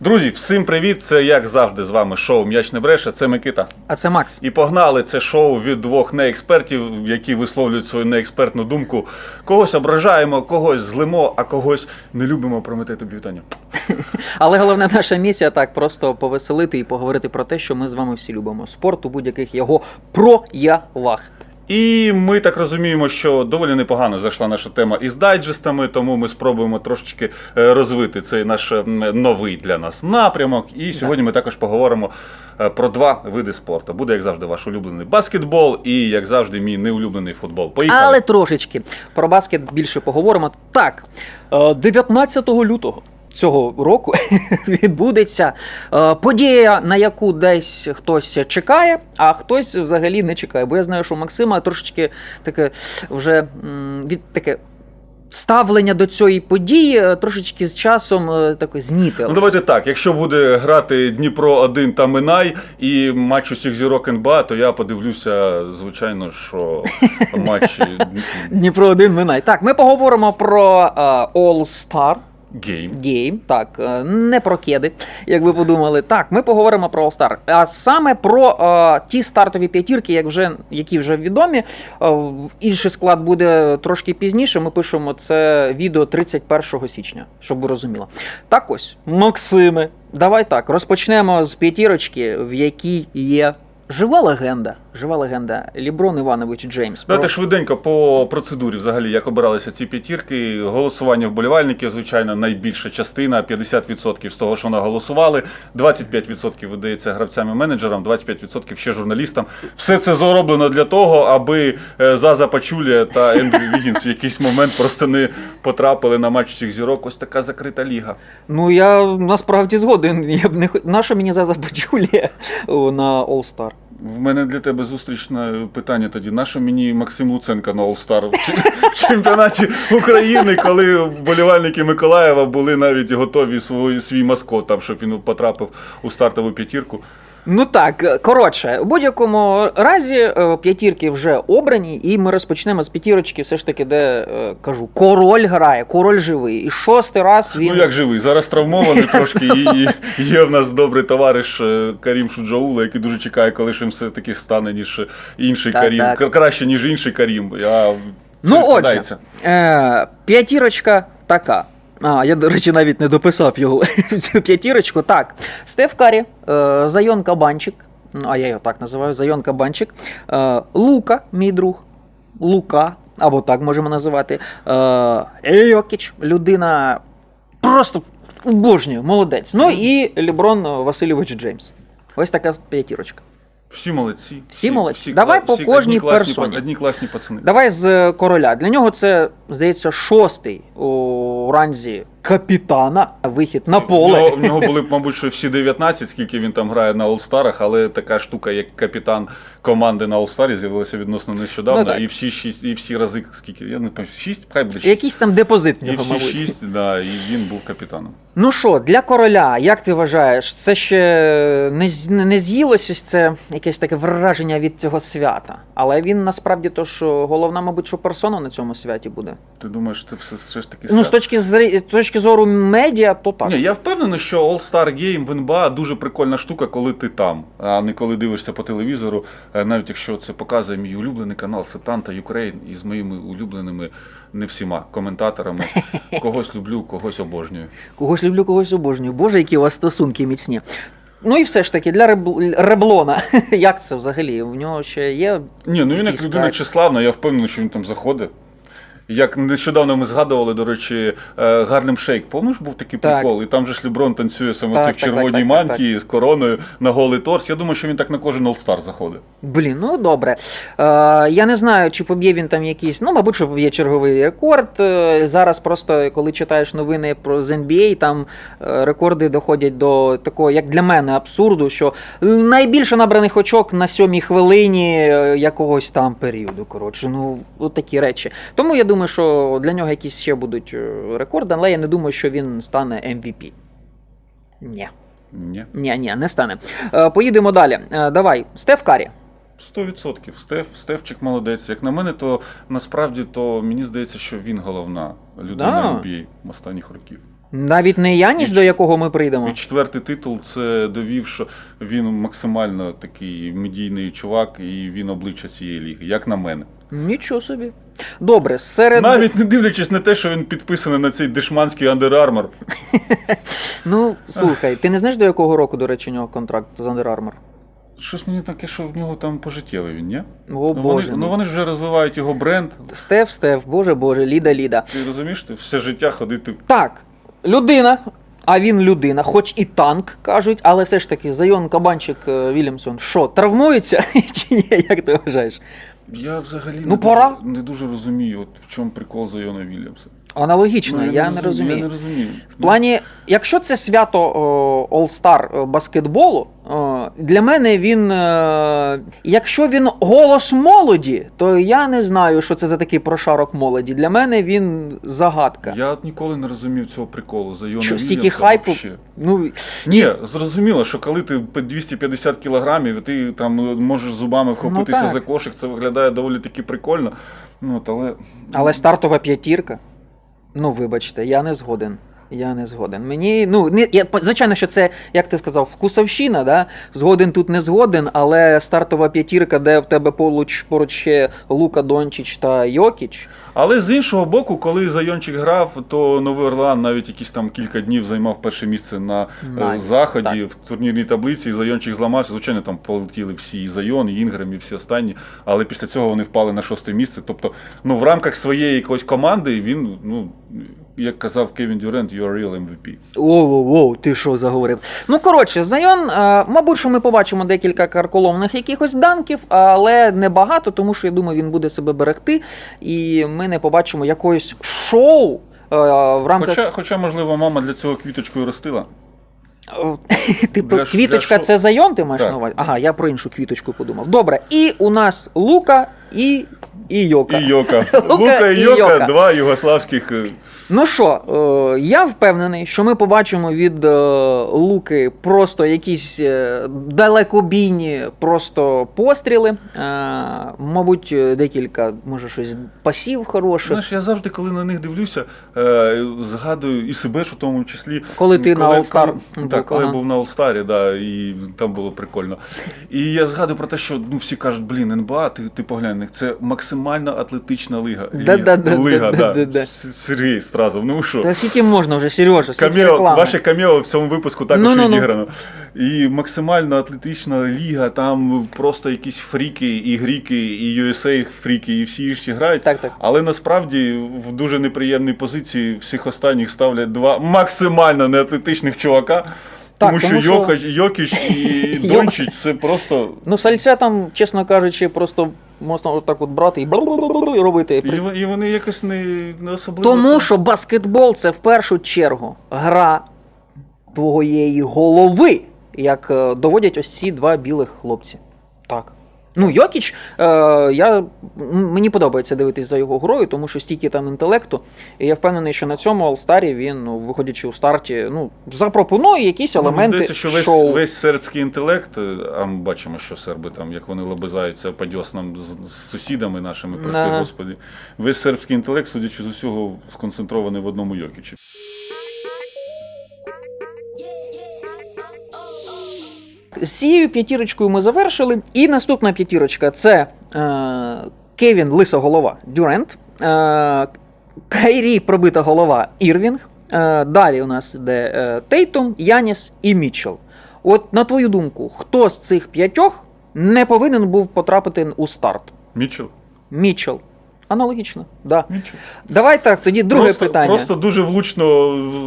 Друзі, всім привіт! Це як завжди з вами шоу М'яч не бреше. Це Микита. А це Макс. І погнали це шоу від двох неекспертів, які висловлюють свою неекспертну думку. Когось ображаємо, когось злимо, а когось не любимо промити тобі вітання. Але головна наша місія так просто повеселити і поговорити про те, що ми з вами всі любимо. Спорт у будь-яких його проявах. І ми так розуміємо, що доволі непогано зайшла наша тема із дайджестами, тому ми спробуємо трошечки е, розвити цей наш е, новий для нас напрямок. І сьогодні ми також поговоримо е, про два види спорту. Буде, як завжди, ваш улюблений баскетбол і, як завжди, мій неулюблений футбол. Поїхали! Але трошечки про баскет більше поговоримо. Так, е, 19 лютого. Цього року відбудеться е, подія, на яку десь хтось чекає, а хтось взагалі не чекає. Бо я знаю, що у Максима трошечки таке вже від таке ставлення до цієї події е, трошечки з часом е, таке знітилось. Ну давайте так. Якщо буде грати Дніпро 1 та Минай і матч усіх зірок НБА, то я подивлюся, звичайно, що матч Дніпро один минай. Так, ми поговоримо про All Star гейм. Game. Так, е, не про кеди, як ви подумали. Так, ми поговоримо про All Star. А саме про е, ті стартові п'ятірки, як вже, які вже відомі. Е, інший склад буде трошки пізніше. Ми пишемо це відео 31 січня, щоб ви розуміли. Так ось, Максиме, давай так, розпочнемо з п'ятірочки, в якій є жива легенда. Жива легенда Ліброн Іванович Джеймс. Давайте Про- швиденько по процедурі, взагалі, як обиралися ці п'ятірки. Голосування вболівальників, звичайно, найбільша частина 50% з того, що наголосували, 25% видається гравцям і менеджерам, 25% ще журналістам. Все це зроблено для того, аби е, Заза Пачулія та Ендрю Вігінс в якийсь момент просто не потрапили на матч цих зірок. Ось така закрита ліга. Ну, я насправді згоден. Я б не Нащо мені Заза Пачулія на All Star? В мене для тебе зустрічне питання тоді. Нащо мені Максим Луценко на All-Star в чемпіонаті України, коли болівальники Миколаєва були навіть готові свій, свій маскот, там, щоб він потрапив у стартову п'ятірку. Ну так, е, коротше, у будь-якому разі е, п'ятірки вже обрані, і ми розпочнемо з п'ятірочки, все ж таки, де е, кажу, король грає, король живий. І шостий раз він. Ну як живий, зараз травмований трошки, і, і є в нас добрий товариш Карім Шуджаула, який дуже чекає, коли ж він все-таки стане, ніж інший Так, Карім. так. Краще, ніж інший Карім. Ну, отже, е, п'ятірочка така. А, я, до речі, навіть не дописав його в цю п'ятірочку. Так, Стеф Карі, е, Зайон Кабанчик, ну, а я його так називаю, Зайон Кабанчик, е, Лука, мій друг, Лука, або так можемо називати, е, Йокіч, людина просто обожнюю, молодець. Ну і Ліброн Васильович Джеймс. Ось така п'ятірочка. Всі молодці. Всі молодці. Давай всі, по кожній одні класні, персоні. Одні класні пацани. Давай з короля. Для нього це, здається, шостий у ранзі капітана. Вихід на В поле. нього, в нього були б, мабуть, ще всі 19, скільки він там грає на All-Старах, але така штука, як капітан команди на All-Старі, з'явилася відносно нещодавно. Ну, і всі шість, і всі рази, скільки, я не пам'ятаю, 6, хай буде 6. Якийсь там депозит в І всі мабуть. шість, да, і він був капітаном. Ну що, для короля, як ти вважаєш, це ще не, з- не з'їлося це якесь таке враження від цього свята. Але він насправді то, що головна, мабуть, що персона на цьому святі буде. Ти думаєш, це все, все ж таки Ну, з свято? точки, зри- з точки зору медіа, то так. Ні, я впевнений, що All-Star Game в НБА дуже прикольна штука, коли ти там, а не коли дивишся по телевізору, Е, навіть якщо це показує мій улюблений канал Сетанта Юкрейн із моїми улюбленими не всіма коментаторами. Когось люблю, когось обожнюю. Когось люблю, когось обожнюю. Боже, які у вас стосунки міцні. Ну і все ж таки, для Ребл- Реблона, як це взагалі? У нього ще є. Ні, ну він як людина кайф. числавна, я впевнений, що він там заходить. Як нещодавно ми згадували, до речі, е, Гарлем Шейк, помниш, був такий Так. прикол, і там же ж Леброн танцює саме Так, це в так, так, червоній так, так, мантії з короною на голий торс. Я думаю, що він так на кожен All-Star заходить. Блін, ну добре. Е, я не знаю, чи поб'є він там якийсь. Ну, мабуть, що поб'є черговий рекорд. Е, зараз просто, коли читаєш новини про з NBA, там е, рекорди доходять до такого, як для мене, абсурду, що найбільше набраних очок на сьомій хвилині якогось там періоду. Коротше, ну, от такі речі. Тому я думаю, що для нього якісь ще будуть е, рекорди, але я не думаю, що він стане MVP. Ні. Ні. Ні, ні, не стане. Е, поїдемо далі. Е, давай, Стеф Карі. 100%. Стеф, Стефчик молодець. Як на мене, то насправді то мені здається, що він головна людина Да. NBA останніх років. Навіть не Яніс, І до якого ми прийдемо. І четвертий титул це довів, що він максимально такий медійний чувак, і він обличчя цієї ліги, як на мене. Нічого собі. Добре, серед. Навіть не дивлячись на те, що він підписаний на цей дешманський Under Armour. Ну, слухай, ти не знаєш, до якого року, до речі, у нього контракт з Under Armour? Щось мені таке, що в нього там пожиттєвий він, ні? О, ну, вони, Боже. ну вони ж вже розвивають його бренд. Стеф, Стеф, Боже, Боже, Ліда, Ліда. Ти розумієш, ти все життя ходити. Так, людина, а він людина, хоч і танк, кажуть, але все ж таки, Зайон Кабанчик е, Вільямсон, що, травмується чи ні? Як ти вважаєш? Я взагалі Ну, не, пора. Дуже, не дуже розумію, от в чому прикол Зайона Вільямса. Аналогічно, Ну, я, не розумію. Я не розумію. В плані, якщо це свято All-Star баскетболу, о, для мене він. е, якщо він голос молоді, то я не знаю, що це за такий прошарок молоді. Для мене він загадка. Я от ніколи не розумів цього приколу Зайона Що, стільки хайпу? Ну, Ні, зрозуміло, що коли ти 250 кілограмів, і ти там е, можеш зубами вхопитися Ну, за кошик, це виглядає доволі таки прикольно. Ну, от, але... але стартова п'ятірка. Ну, вибачте, я не згоден. Я не згоден. Мені, ну, не, я, звичайно, що це, як ти сказав, вкусовщина, да? згоден тут не згоден, але стартова п'ятірка, де в тебе поруч, поруч ще Лука Дончич та Йокіч. Але з іншого боку, коли Зайончик грав, то Новий Орлеан навіть якісь там кілька днів займав перше місце на е, Навіть, заході в турнірній таблиці. Зайончик зламався. Звичайно, там полетіли всі і Зайон, і Інграм, і всі останні. Але після цього вони впали на шосте місце. Тобто, ну в рамках своєї якоїсь команди він, ну як казав Кевін Дюрент, you are real MVP. Оу-оу, ти що заговорив? Ну, коротше, Зайон, е, мабуть, що ми побачимо декілька карколомних якихось данків, але не багато, тому що я думаю, він буде себе берегти, і ми не побачимо якоїсь шоу. е, В рамках Хоча, хоча, можливо, мама для цього квіточкою ростила. Ти про Для квіточка для це Зайон, ти маєш на увазі? Ага, я про іншу квіточку подумав. Добре, і у нас Лука і, і Йока. І Йока. Лука Лука і Йока, Йока. два югославських. е, Ну що, е, я впевнений, що ми побачимо від е, Луки просто якісь далекобійні просто постріли. Мабуть, декілька, може, щось пасів хороших. Знаєш, я завжди, коли на них дивлюся, згадую і себе ж у тому числі. Коли ти на All-Star коли- Так, коли ага. я був на All-Star, да, і там було прикольно. І я згадую про те, що ну, всі кажуть, блін, НБА, ти, ти поглянь, це максимально атлетична лига. Лига, да. Сергій Стразов, ну що? Та скільки можна вже, Сережа, скільки реклами. ваше камео в цьому випуску також Ну-ну-ну. відіграно. І максимально атлетична ліга, там просто якісь фріки, і гріки, і USA фріки, і всі інші грають. Так, так. Але насправді в дуже неприємній позиції всіх останніх ставлять два максимально неатлетичних чувака. Так, тому, тому що, що- Йокіч і Дончич це просто. Ну, сальця там, чесно кажучи, просто можна отак от брати і бр-бр-бр-бр робити. І, вон- і вони якось не, не особливо. Тому що баскетбол це в першу чергу гра твоєї голови, як е, доводять ось ці два білих хлопці. Так. Ну, Йокіч, е, я, мені подобається дивитись за його грою, тому що стільки там інтелекту. І я впевнений, що на цьому Алстарі він, ну, виходячи у старті, ну, запропонує якісь Ну, елементи здається, що весь, шоу. весь сербський інтелект, е, а ми бачимо, що серби там, як вони лобизаються по дьоснам з, з сусідами нашими, прости Ага. господи. Весь сербський інтелект, судячи з усього, сконцентрований в одному Йокічі. З цією п'ятірочкою ми завершили. І наступна п'ятірочка це е, Кевін Лиса голова Дюрент, е, Кайрі пробита голова Ірвінг. Е, далі у нас йде е, Тейтум, Яніс і Мітчелл. От на твою думку, хто з цих п'ятьох не повинен був потрапити у старт? Мітчел? Мітчелл. Аналогічно, да. Нічого. Давай так, тоді друге просто, питання. Просто дуже влучно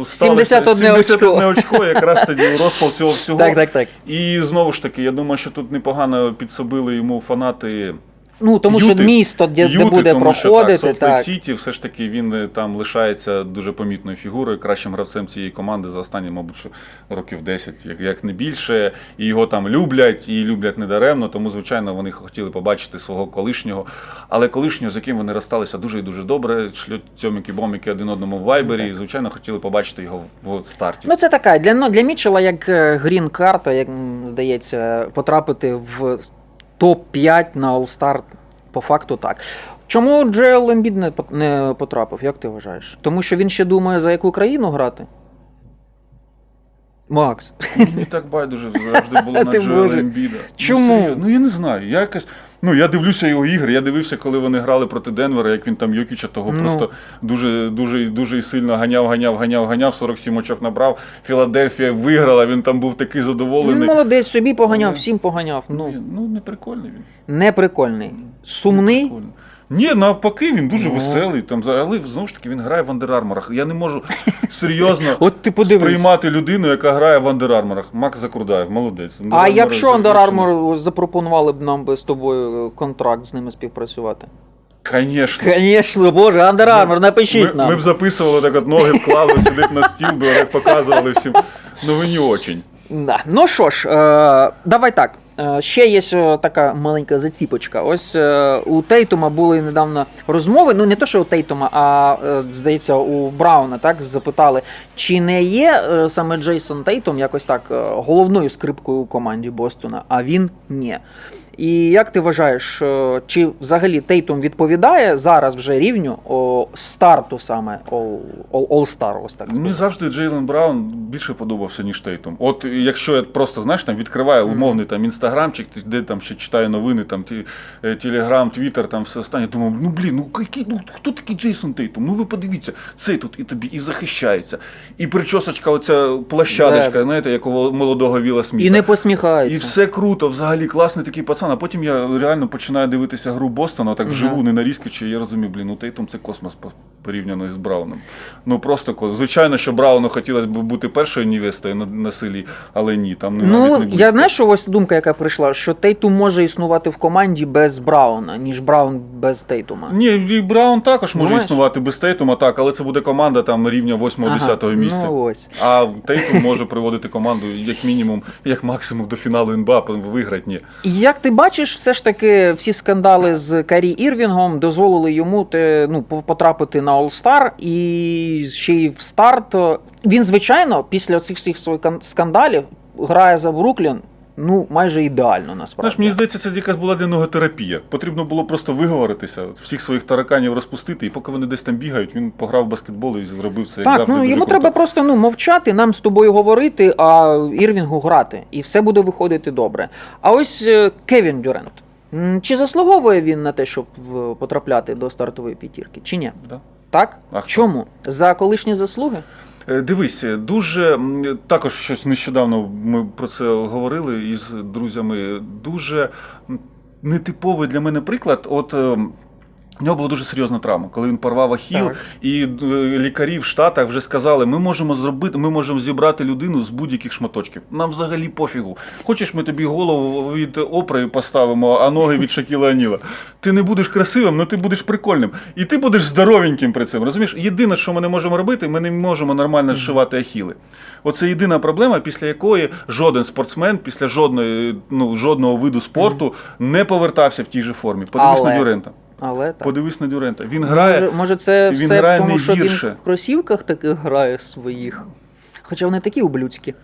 сталося. 71 очко. очко, якраз тоді розпал цього всього. Так, так, так. І знову ж таки, я думаю, що тут непогано підсобили йому фанати. Ну, тому Юти. що місто, де, де буде тому що, проходити, так, так. Lake City, все ж таки він е, там лишається дуже помітною фігурою, кращим гравцем цієї команди за останні, мабуть, що років 10, як, як не більше. І його там люблять, і люблять недаремно, тому, звичайно, вони хотіли побачити свого колишнього. Але колишнього, з яким вони розсталися дуже і дуже добре, шлють цьоміки боміки один одному в вайбері, і, звичайно, хотіли побачити його в старті. Ну, це така для, ну, для Мітчелла як грін карта, як здається, потрапити в топ-5 на All-Star по факту так. Чому Джейл Ембід не, не потрапив, як ти вважаєш? Тому що він ще думає, за яку країну грати? Макс. Мені так байдуже завжди було на Ти Джоела боже. Ембіда. Чому? Ну, серйозно. ну я не знаю. Я якось. Ну, я дивлюся його ігри. Я дивився, коли вони грали проти Денвера, як він там Йокіча того Ну. просто дуже, дуже, дуже сильно ганяв, ганяв, ганяв, ганяв, 47 очок набрав. Філадельфія виграла, він там був такий задоволений. Він задоволений. молодець, собі поганяв, Ну, всім поганяв. Ну, Ну, ну не прикольний він. не прикольний. Сумний. Прикольно. Ні, навпаки, він дуже Ну. веселий. Там, але знову ж таки він грає в андерарморах. Я не можу серйозно От ти подивись. сприймати людину, яка грає в андерарморах. Макс Закурдаєв, молодець. А Under якщо заключений. Запропонували б нам би з тобою е, контракт з ними співпрацювати? Конечно. Звісно, боже, Under Armour, напишіть Ми, нам. ми б записували так от ноги вклали сюди на стіл, би показували всім. Ну ви не очень. Да. Ну що ж, е, давай так. Е, ще є е, така маленька заціпочка. Ось е, у Тейтума були недавно розмови. Ну не то, що у Тейтума, а здається, у Брауна так запитали, чи не є саме Джейсон Тейтум якось так головною скрипкою у команді Бостона, а він ні. І як ти вважаєш, е, чи взагалі Тейтум відповідає зараз вже рівню о, старту саме All- All- All-Star, ось так Мені завжди Джейлен Браун більше подобався, ніж Тейтум. От якщо я просто знаєш, там відкриваю умовний там інстаграмчик, де там ще читаю новини, там ті, е, Телеграм, Твіттер, там все останнє. Думаю, ну блін, ну який, ну хто такий Джейсон Тейтум? Ну ви подивіться, цей тут і тобі і захищається. І причосочка, оця площадочка, Да. знаєте, як у молодого Віла Сміта. І не посміхається. І все круто, взагалі класний такий пацан. А потім я реально починаю дивитися гру Бостона, так вживу, не нарізкаючи, чи я розумію, блін, ну Тейтум це космос порівняно з Брауном. Ну просто звичайно, що Брауну хотілося б бути першою невестою на, на селі, але ні, там не Ну, не я знаєш, що ось думка, яка прийшла, що Тейтум може існувати в команді без Брауна, ніж Браун без Тейтума. Ні, і Браун також може Думаєш? існувати без Тейтума, так, але це буде команда там рівня 8-10 місця. Ну ось. А Тейтум може приводити команду як мінімум, як максимум до фіналу НБА, виграти ні. І Як ти бачиш, все ж таки всі скандали з Карі Ірвінгом дозволили йому те, ну, потрапити на All-Star і ще й в старт. Він, звичайно, після цих всіх своїх скандалів грає за Бруклін. Ну, майже ідеально насправді. Знаєш, мені здається, це якась була для нього терапія. Потрібно було просто виговоритися, всіх своїх тараканів розпустити, і поки вони десь там бігають, він пограв в баскетбол і зробив це. як Так, завжди, ну йому круто. треба просто ну, мовчати, нам з тобою говорити, а Ірвінгу грати. І все буде виходити добре. А ось е, Кевін Дюрент. Чи заслуговує він на те, щоб потрапляти до стартової п'ятірки, чи ні? Да. Так? А хто? Чому? За колишні заслуги? Е, Дивись, дуже також щось нещодавно ми про це говорили із друзями. Дуже нетиповий для мене приклад. От в нього була дуже серйозна травма, коли він порвав ахіл, Так. і е, лікарі в Штатах вже сказали: ми можемо зробити, ми можемо зібрати людину з будь-яких шматочків. Нам взагалі пофігу. Хочеш, ми тобі голову від опри поставимо, а ноги від Шакіла Аніла. Ти не будеш красивим, але ти будеш прикольним. І ти будеш здоровеньким при цьому. Розумієш? Єдине, що ми не можемо робити, ми не можемо нормально зшивати ахіли. Оце єдина проблема, після якої жоден спортсмен після жодної, ну, жодного виду спорту не повертався в тій же формі. Подивись Але- на Дюрента. Але так. Подивись на Дюрента. Він грає. Може, може, це він все грає в тому, що він в кросівках таких грає своїх. Хоча вони такі ублюдські.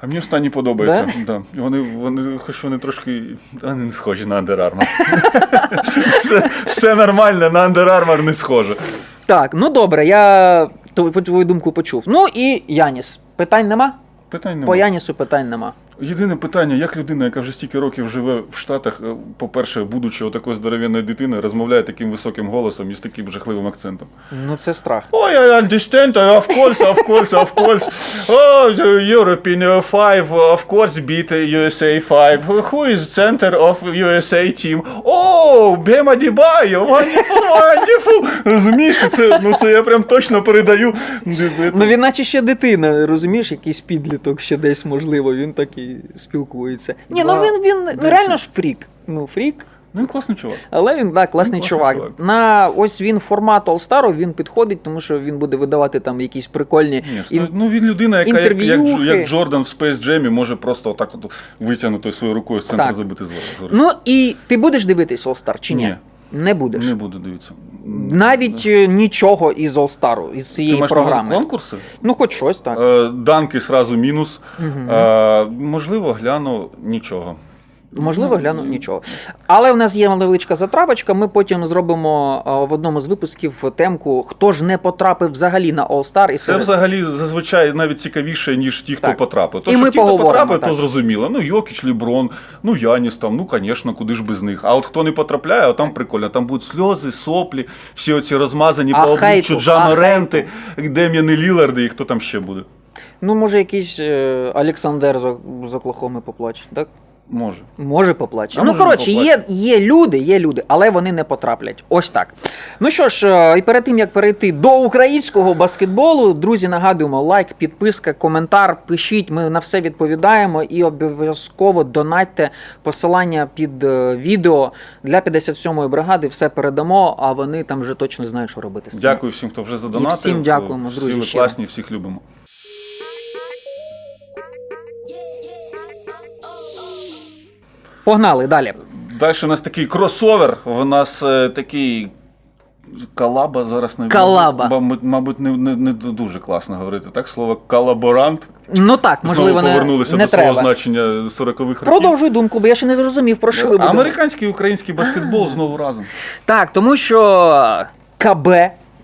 А мені останні подобається. Да? Вони, вони, хоч вони трошки вони не схожі на Under Armour. все, все нормально, на Under Armour не схоже. Так, ну добре, я твою думку почув. Ну і Яніс. Питань нема? Питань По. Янісу питань нема. Єдине питання, як людина, яка вже стільки років живе в Штатах, е, по-перше, будучи отакою здоровенною дитиною, розмовляє таким високим голосом і з таким жахливим акцентом. Ну це страх. Oh, I understand, of course, of course, of course. Oh, European uh, five, of course, beat USA five. Who is center of USA team? Oh, Бема Дібайо, wonderful, wonderful. Розумієш, це, ну, це я прям точно передаю. Ну він наче ще дитина, розумієш, якийсь підліток ще десь можливо, він так і спілкується. Ні, ну він, він ну, реально ж фрік. Ну, фрік. Ну, він класний чувак. Але він да, класний Він класний чувак. чувак. На ось він формат All-Star, він підходить, тому що він буде видавати там якісь прикольні. Ні, ін- ну він людина, яка як, як, як Джордан в Space Jam може просто отак от витягнути своєю рукою з центру забити згори. Ну і ти будеш дивитись All-Star чи ні? Ні. Не будеш. Не буду дивитися. Навіть е, нічого із All-Star, із Ти цієї маєш на увазі програми. конкурси? Ну, хоч щось так. Е, Данки сразу мінус. Е, можливо, гляну нічого. Можливо, Ну, гляну нічого. Але в нас є невеличка затравочка. Ми потім зробимо а, в одному з випусків темку, хто ж не потрапив взагалі на All Star. І Це серед- взагалі зазвичай навіть цікавіше, ніж ті, хто Так. потрапив. То, І що ми ті, хто поговоримо, потрапив, так. то зрозуміло. Ну, Йокіч, Ліброн, ну Яніс там, ну, звісно, куди ж без них. А от хто не потрапляє, там прикольно. Там будуть сльози, соплі, всі оці розмазані А по обличчю хейту, Джано Ренти, Дем'яни Ліларди і хто там ще буде. Ну, може, якийсь е, Олександр з, з Оклахоми поплаче, так? Може. Може поплаче. А ну, може, коротше, не є, є люди, є люди, але вони не потраплять. Ось так. Ну що ж, е, і перед тим як перейти до українського баскетболу, друзі, нагадуємо, лайк, підписка, коментар, пишіть, ми на все відповідаємо і обов'язково донатьте посилання під е, відео для 57-ї бригади. Все передамо, а вони там вже точно знають, що робити. з цим. Дякую всім, хто вже задонатив. всім дякуємо, Всі друзі, ви класні, всіх любимо. Погнали далі. Далі у нас такий кросовер. У нас е, такий. Калаба зараз не Калаба. Мабуть, мабуть, не, не, не дуже класно говорити. Так, слово колаборант. Ну так, можливо, Знову не, повернулися не до треба. свого значення 40-х років. Продовжуй думку, бо я ще не зрозумів, про що ви будемо. Американський і український баскетбол знову разом. Так, тому що КБ,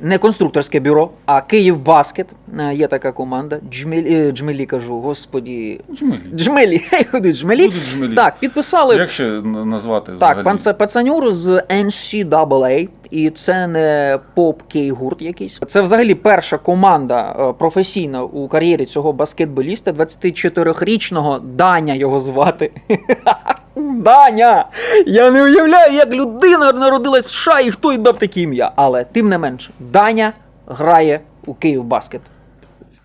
не конструкторське бюро, а Київ Баскет. е, Є така команда. Джмелі, е, Джмелі кажу, господі. Джмелі. Джмелі, Джмелі. Джмелі. Так, підписали. Як ще назвати? Так, взагалі? пацанюру з NCAA, і це не поп кей гурт якийсь. Це взагалі перша команда е, професійна у кар'єрі цього баскетболіста, 24-річного Даня його звати. Даня! Я не уявляю, як людина народилась в США і хто їй дав таке ім'я. Але тим не менше, Даня грає у Київ Баскет.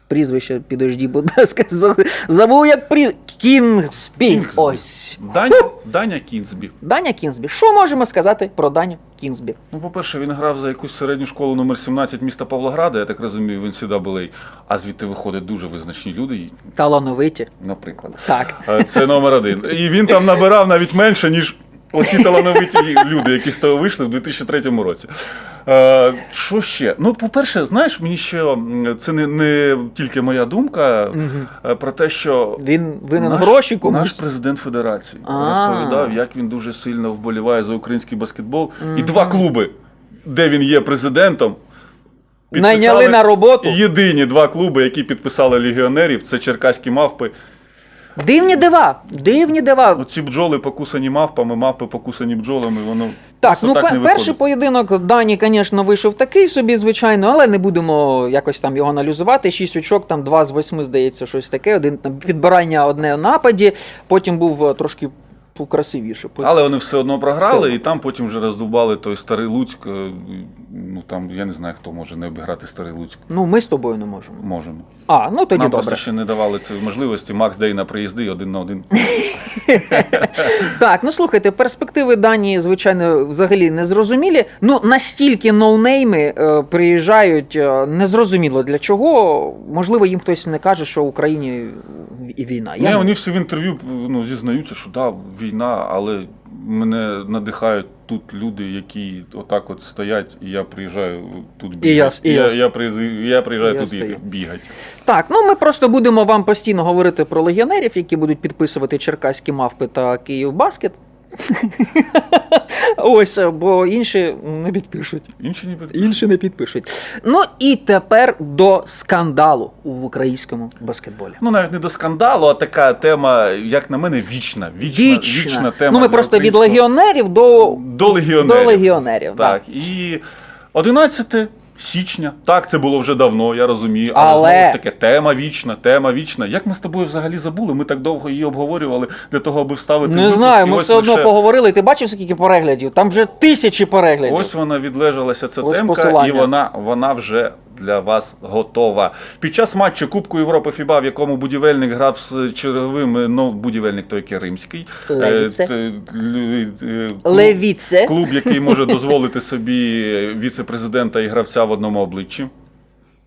Прізвище, підожді, будь ласка, забув як при Кінгспі. Кінгсбі. Ось. Даня, Даня Кінзбі. Даня Кінзбі. Що можемо сказати про Даню Кінзбі? Ну, по-перше, він грав за якусь середню школу номер 17 міста Павлограда, я так розумію, в NCAA. А звідти виходять дуже визначні люди, Талановиті. наприклад. Так. Е, Це номер один. І він там набирав навіть менше, ніж оці талановиті люди, які з того вийшли в 2003 році. Е, Що ще? Ну, по-перше, знаєш, мені ще це не, не тільки моя думка е, про те, що. Він винен наш, гроші комусь. Наш президент Федерації А. розповідав, як він дуже сильно вболіває за український баскетбол. І два клуби, де він є президентом, Найняли на роботу. Єдині два клуби, які підписали легіонерів, це черкаські мавпи. Дивні дива. Дивні дива. Оці бджоли покусані мавпами, мавпи покусані бджолами, воно Так, ну так не перший виходить. поєдинок Дані, звісно, вийшов такий собі, звичайно, але не будемо якось там його аналізувати. Шість очок, там два з восьми, здається, щось таке. Один там підбирання одне нападі, потім був е, трошки красивіше. Але вони все одно програли, Все. і там потім вже роздубали той старий Луцьк. е, Ну там я не знаю, хто може не обіграти старий Луцьк. Ну, ми з тобою не можемо. Можемо. А, ну тоді Нам добре. просто ще не давали ці можливості. Макс Дейна приїзди один на один. Так, ну слухайте, перспективи Данії, звичайно, взагалі незрозумілі. Ну, настільки ноунейми е, приїжджають е, незрозуміло для чого. Можливо, їм хтось не каже, що в Україні і війна. Не- вони всі в інтерв'ю ну, зізнаються, що да, війна, але мене надихають тут люди, які отак от стоять, і я приїжджаю тут І я- бігати. і я- я, я, приїзд- я приїжджаю і тут стою. бігати. Так, ну ми просто будемо вам постійно говорити про легіонерів, які будуть підписувати черкаські мавпи та Київ Баскет. Ось, бо інші не підпишуть. Інші ніби. Інші не підпишуть. Ну і тепер до скандалу в українському баскетболі. Ну, навіть не до скандалу, а така тема, як на мене, вічна. Вічна, вічна, тема. ну ми просто від легіонерів до, до легіонерів. до легіонерів. да. Так, і 11 січня. Так, це було вже давно, я розумію. Але, Але- знову ж таки, тема вічна, тема вічна. Як ми з тобою взагалі забули? Ми так довго її обговорювали для того, аби вставити. Не випуск, знаю, ми все одно лише- поговорили. Ти бачив, скільки переглядів? Там вже тисячі переглядів. Ось вона відлежалася ця Ось темка, посилання. і вона, вона вже для вас готова. Під час матчу Кубку Європи ФІБА, в якому будівельник грав з черговим, ну будівельник той який римський. е, Левіце. е, клуб- Левіце. Клуб, який може дозволити собі віце-президента і гравця в одному обличчі.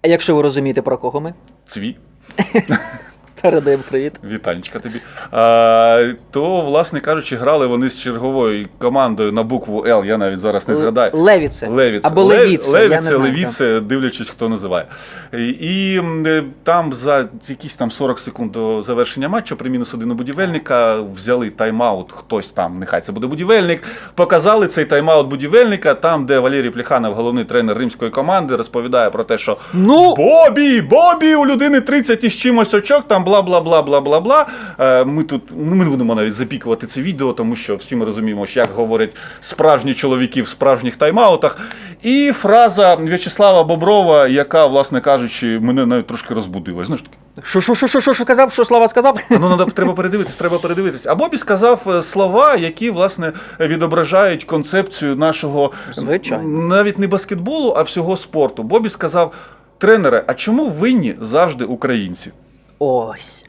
А якщо ви розумієте, про кого ми? Цві. Передаємо привіт. Вітанечка тобі. А, то, власне кажучи, грали вони з черговою командою на букву Л. Я навіть зараз не згадаю. Левіце. Левіце. Або Лев- Левіце. я не Левіце, знаю, Левіце, дивлячись, хто називає. І, і е, там за якісь там 40 секунд до завершення матчу при мінус один у будівельника взяли тайм-аут, хтось там, нехай це буде будівельник. Показали цей тайм-аут будівельника, там, де Валерій Пліханов, головний тренер римської команди, розповідає про те, що Ну, Бобі, Бобі, у людини 30 із чимось очок, там бла бла бла бла бла бла. Ми тут ну, ми не будемо навіть запікувати це відео, тому що всі ми розуміємо, що як говорять справжні чоловіки в справжніх тайм-аутах. І фраза В'ячеслава Боброва, яка, власне кажучи, мене навіть трошки розбудила. Знаєш таке. що, що, що, що, що, що казав, що Слава сказав? Ну, надо, треба передивитись, треба передивитись. А Бобі сказав е, слова, які власне відображають концепцію нашого Звичайно. навіть не баскетболу, а всього спорту. Бобі сказав: тренере, а чому винні завжди українці? Ось.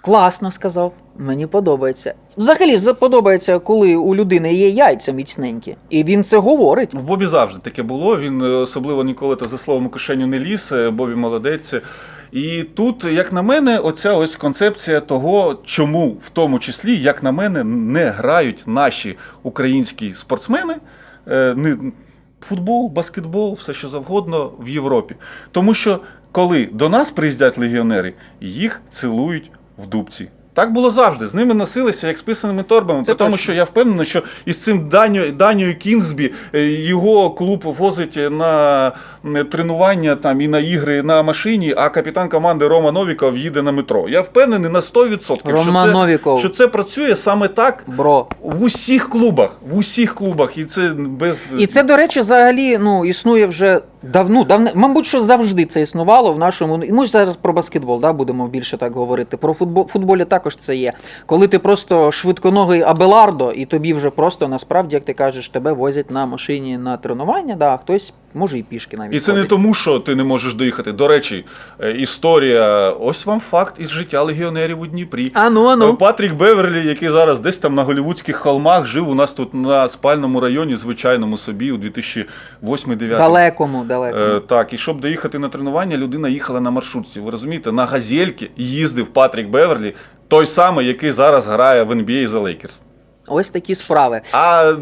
Класно сказав. Мені подобається. Взагалі за- подобається, коли у людини є яйця міцненькі. І він це говорить. В Бобі завжди таке було. Він е, особливо ніколи та за словом у кишеню не ліз. е, Бобі молодець. І тут, як на мене, оця ось концепція того, чому в тому числі, як на мене, не грають наші українські спортсмени. е, футбол, баскетбол, все що завгодно в Європі. Тому що коли до нас приїздять легіонери, їх цілують в дубці. Так було завжди. З ними носилися як з писаними торбами. Це тому точно. що я впевнений, що із цим Даню, Данією Кінгсбі е, його клуб возить на е, тренування там і на ігри на машині, а капітан команди Рома Новіков їде на метро. Я впевнений на 100%, Рома що, це, Новіков. що це працює саме так Бро. в усіх клубах. В усіх клубах. І це без І це, до речі, взагалі ну, існує вже давно, давно, мабуть, що завжди це існувало в нашому. І ми ж зараз про баскетбол да, будемо більше так говорити. Про футбол футболі також це є. Коли ти просто швидконогий Абелардо, і тобі вже просто насправді, як ти кажеш, тебе возять на машині на тренування, да, а хтось може і пішки навіть. І це не тому, що ти не можеш доїхати. До речі, е, історія. Ось вам факт із життя легіонерів у Дніпрі. Ану, ану. Е, Патрік Беверлі, який зараз десь там на голівудських холмах жив у нас тут на спальному районі, звичайному собі у 2008-2009. Далекому, далекому. Е, так, і щоб доїхати на тренування, людина їхала на маршрутці. Ви розумієте, на газельки їздив Патрік Беверлі, той самий, який зараз грає в NBA за Лейкерс. Ось такі справи. А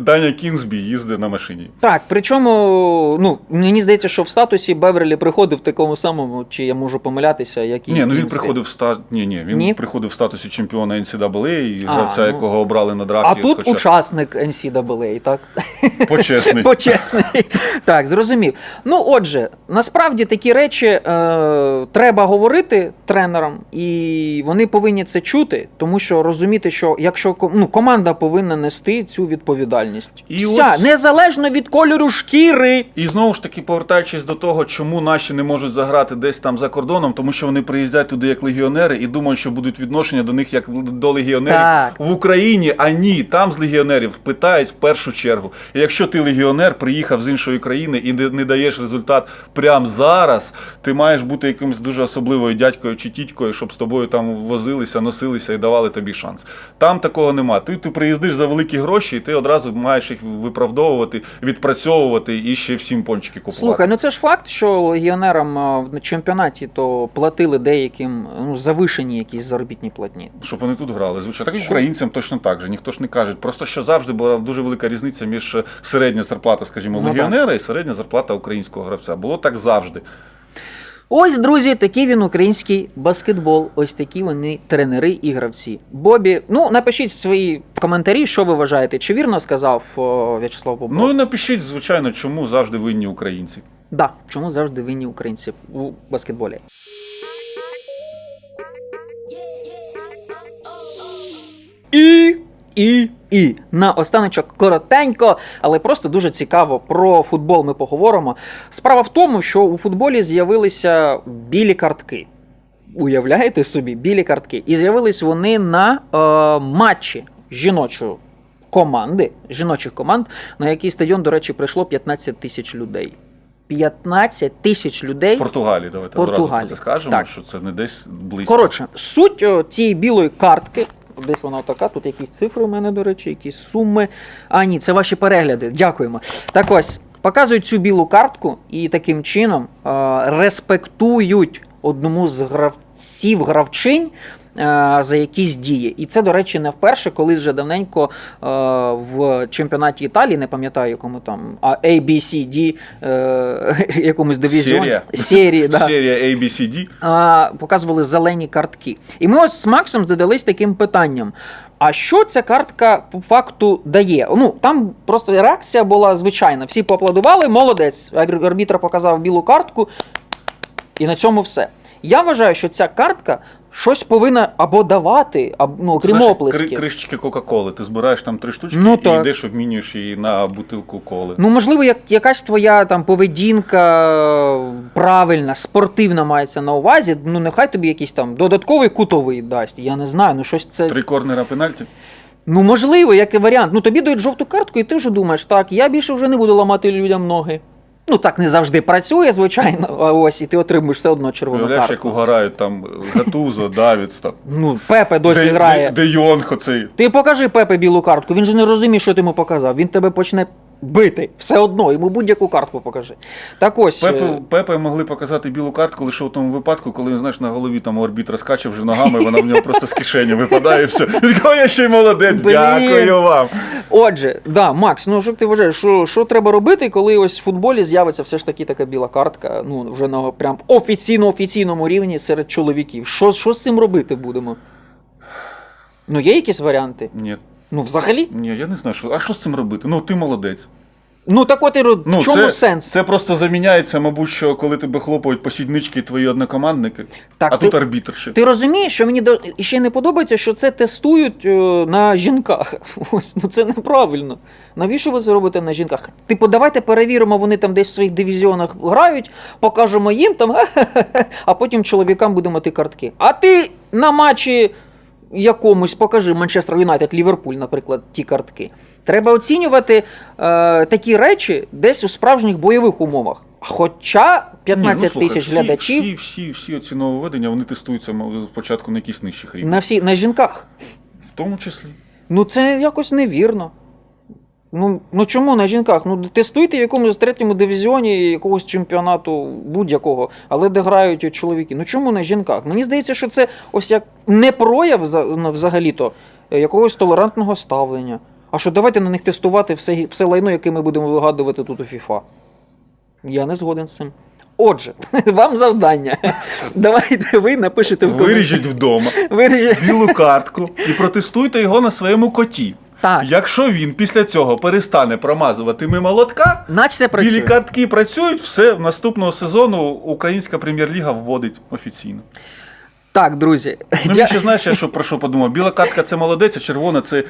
Даня Кінзбі їздить на машині. Так, причому, ну, мені здається, що в статусі Беверлі приходив в такому самому, чи я можу помилятися, як і Ні, ну він приходив в ста... ні, ні, він Ні? приходив в статусі чемпіона NCAA, і А, гравця, ну. якого обрали на А тут хоча учасник NCAA, так? почесний. Почесний. Так, зрозумів. Ну, отже, насправді такі речі е, треба говорити тренерам, і вони повинні це чути, тому що розуміти, що якщо ну, команда повинна нести цю відповідальність. І Вся, ось- незалежно від кольору шкіри. І знову ж таки, повертаючись до того, чому наші не можуть заграти десь там за кордоном, тому що вони приїздять туди як легіонери і думають, що будуть відношення до них як до легіонерів Так. в Україні. А ні, там з легіонерів питають в першу чергу. І якщо ти легіонер, приїхав з іншої країни і не, не даєш результат прямо зараз, ти маєш бути якимось дуже особливою дядькою чи тітькою, щоб з тобою там возилися, носилися і давали тобі шанс. Там такого нема. Ти, ти приїздиш за великі гроші, і ти одразу маєш їх виправдовувати, відпрацьовувати і ще всім пончики купувати. Слухай, ну це ж факт, що легіонерам на чемпіонаті то платили деяким ну, завишені якісь заробітні платні. Щоб вони тут грали, звичайно. Так і українцям точно так же. Ніхто ж не каже. Просто що завжди була дуже велика різниця між е, середня зарплата, скажімо, Ну, легіонера і середня зарплата українського гравця. Було так завжди. Ось, друзі, такий він український баскетбол. Ось такі вони тренери і гравці. Бобі, ну напишіть свої коментарі, що ви вважаєте, чи вірно сказав о, В'ячеслав Бобров? Ну і напишіть, звичайно, чому завжди винні українці. Да, чому завжди винні українці у баскетболі? І. І, і на останочок коротенько, але просто дуже цікаво про футбол ми поговоримо. Справа в тому, що у футболі з'явилися білі картки. Уявляєте собі, білі картки. І з'явились вони на е, матчі жіночої команди, жіночих команд, на який стадіон, до речі, прийшло 15 тисяч людей. 15 тисяч людей. В Португалії, давайте Португалії. одразу це скажемо, Так. що це не десь близько. Коротше, суть цієї білої картки. Десь вона така, тут якісь цифри у мене, до речі, якісь суми. А, ні, це ваші перегляди. Дякуємо. Так ось, показують цю білу картку і таким чином е, респектують одному з гравців гравчинь. Е, За якісь дії, і це, до речі, не вперше, коли вже давненько е, в чемпіонаті Італії, не пам'ятаю, якому там, а A, B, C, D, е, якомусь дивізіоні Серія. серії, да, Серія ABCD. а, показували зелені картки. І ми ось з Максом задались таким питанням. А що ця картка по факту дає? Ну там просто реакція була звичайна. Всі поаплодували, молодець. Арбітр показав білу картку, і на цьому все. Я вважаю, що ця картка щось повинна або давати, або ну, окрім Знаєш, оплесків. кри- кришечки Кока-Коли. Ти збираєш там три штучки Ну, і так. йдеш, обмінюєш її на бутилку коли. Ну, можливо, як, якась твоя там поведінка е, правильна, спортивна мається на увазі. Ну, нехай тобі якийсь там додатковий кутовий дасть. Я не знаю, ну щось це. Три корнера пенальті. Ну, можливо, як і варіант. Ну тобі дають жовту картку, і ти вже думаєш, так, я більше вже не буду ламати людям ноги. Ну, так не завжди працює, звичайно, а ось і ти отримуєш все одно червону Уявляєш, як картку. угорають там Гатузо, Давіц там. Ну, Пепе досі Де, грає. де, де Йонг оцей. Ти покажи Пепе білу картку, він же не розуміє, що ти йому показав. Він тебе почне бити. Все одно, йому будь-яку картку покажи. Так ось. Пепе, Пепе могли показати білу картку лише у тому випадку, коли він знаєш на голові там орбітра скаче вже ногами, вона в нього просто з кишені випадає і все. Він такий, «О, я ще й молодець, Блін. дякую вам. Отже, да, Макс, ну що ти вважаєш, що, що треба робити, коли ось в футболі з'явиться все ж таки така біла картка, ну вже на прям офіційно офіційному рівні серед чоловіків. Що, що з цим робити будемо? Ну, є якісь варіанти? Ні, Ну, взагалі? ні, я не знаю, що. А що з цим робити? Ну, ти молодець. Ну так от і Ну, в чому це, сенс? Це просто заміняється, мабуть, що коли тебе хлопають по сіднички твої однокомандники, Так, а ти- тут арбітр ще. Ти розумієш, що мені до... ще не подобається, що це тестують е, на жінках. Ось, ну це неправильно. Навіщо ви це робите на жінках? Типу, давайте перевіримо, вони там десь в своїх дивізіонах грають, покажемо їм там, а потім чоловікам будемо ти картки. А ти на матчі якомусь покажи Манчестер Юнайтед, Ліверпуль, наприклад, ті картки. Треба оцінювати е, такі речі десь у справжніх бойових умовах. Хоча 15 Ні, ну, слухай, тисяч всі, глядачів Всі, всі, всі ці нововведення, вони тестуються спочатку на якісь нижчих рівнях. на всі на жінках. В тому числі. Ну це якось невірно. Ну, ну чому на жінках? Ну тестуйте в якомусь третьому дивізіоні якогось чемпіонату будь-якого, але де грають чоловіки. Ну чому на жінках? Мені здається, що це ось як не прояв взагалі-то е, якогось толерантного ставлення. А що давайте на них тестувати все, все лайно, яке ми будемо вигадувати тут у FIFA. Я не згоден з цим. Отже, вам завдання. Давайте ви напишете в коментарі. Виріжіть вдома білу картку і протестуйте його на своєму коті. Так. Якщо він після цього перестане промазувати мимо лотка, Наче це працює. білі картки працюють, все наступного сезону українська прем'єр-ліга вводить офіційно. Так, друзі. Ну, дя- ще знаєш, я що про що подумав? Біла картка це молодець, а червона це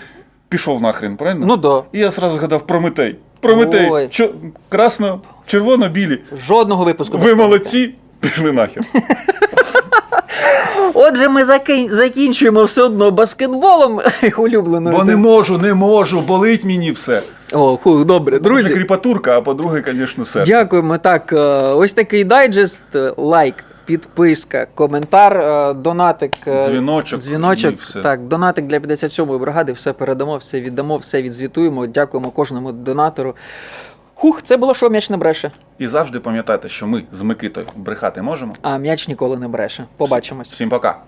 пішов нахрен, правильно? Ну да. І я зразу згадав Прометей. Прометей. Ой. Чо... Красно, червоно, білі. Жодного випуску. Ви молодці, пішли нахер. Отже, ми закінчуємо все одно баскетболом улюбленою. Бо не можу, не можу, болить мені все. О, фу, добре, Друзі. друзі. кріпатурка, а по-друге, звісно, серце. Дякуємо. Так, е, ось такий дайджест, е, лайк, підписка, коментар, е, донатик. Дзвіночок Дзвіночок. Так, донатик для 57-ї бригади, все передамо, все віддамо, все відзвітуємо. Дякуємо кожному донатору. Хух, це було що м'яч не бреше. І завжди пам'ятайте, що ми з Микитою брехати можемо. А м'яч ніколи не бреше. Побачимось. Всім пока.